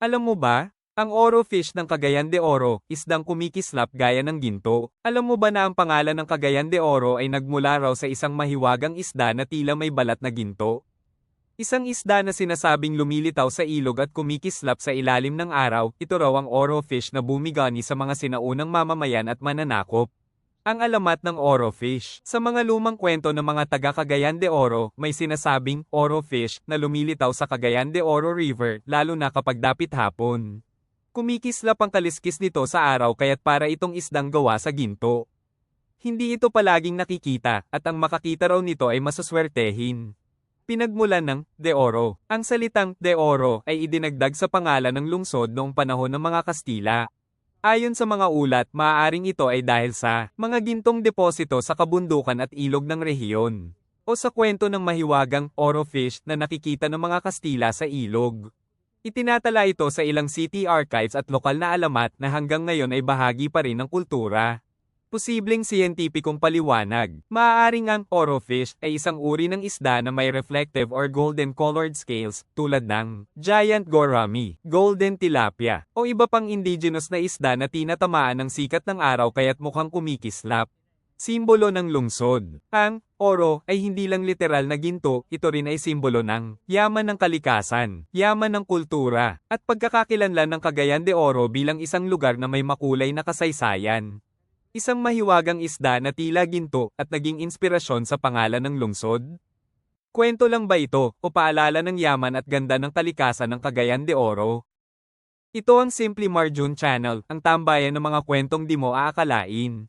Alam mo ba? Ang oro fish ng Cagayan de Oro, isdang kumikislap gaya ng ginto. Alam mo ba na ang pangalan ng Cagayan de Oro ay nagmula raw sa isang mahiwagang isda na tila may balat na ginto? Isang isda na sinasabing lumilitaw sa ilog at kumikislap sa ilalim ng araw, ito raw ang oro fish na bumigani sa mga sinaunang mamamayan at mananakop. Ang alamat ng oro fish. Sa mga lumang kwento ng mga taga Cagayan de Oro, may sinasabing oro fish na lumilitaw sa Cagayan de Oro River lalo na kapag dapit hapon. Kumikislap ang kaliskis nito sa araw kaya't para itong isdang gawa sa ginto. Hindi ito palaging nakikita at ang makakita raw nito ay masuswertehin. Pinagmulan ng De Oro. Ang salitang De Oro ay idinagdag sa pangalan ng lungsod noong panahon ng mga Kastila. Ayon sa mga ulat, maaaring ito ay dahil sa mga gintong deposito sa kabundukan at ilog ng rehiyon. O sa kwento ng mahiwagang oro fish na nakikita ng mga Kastila sa ilog. Itinatala ito sa ilang city archives at lokal na alamat na hanggang ngayon ay bahagi pa rin ng kultura. Posibleng siyentipikong paliwanag. Maaaring ang oro fish ay isang uri ng isda na may reflective or golden colored scales tulad ng giant gourami, golden tilapia, o iba pang indigenous na isda na tinatamaan ng sikat ng araw kaya't mukhang kumikislap. Simbolo ng lungsod. Ang oro ay hindi lang literal na ginto, ito rin ay simbolo ng yaman ng kalikasan, yaman ng kultura, at pagkakakilanlan ng Cagayan de Oro bilang isang lugar na may makulay na kasaysayan. Isang mahiwagang isda na tila ginto at naging inspirasyon sa pangalan ng lungsod? Kwento lang ba ito o paalala ng yaman at ganda ng kalikasan ng Cagayan de Oro? Ito ang Simply Marjun Channel, ang tambayan ng mga kwentong di mo aakalain.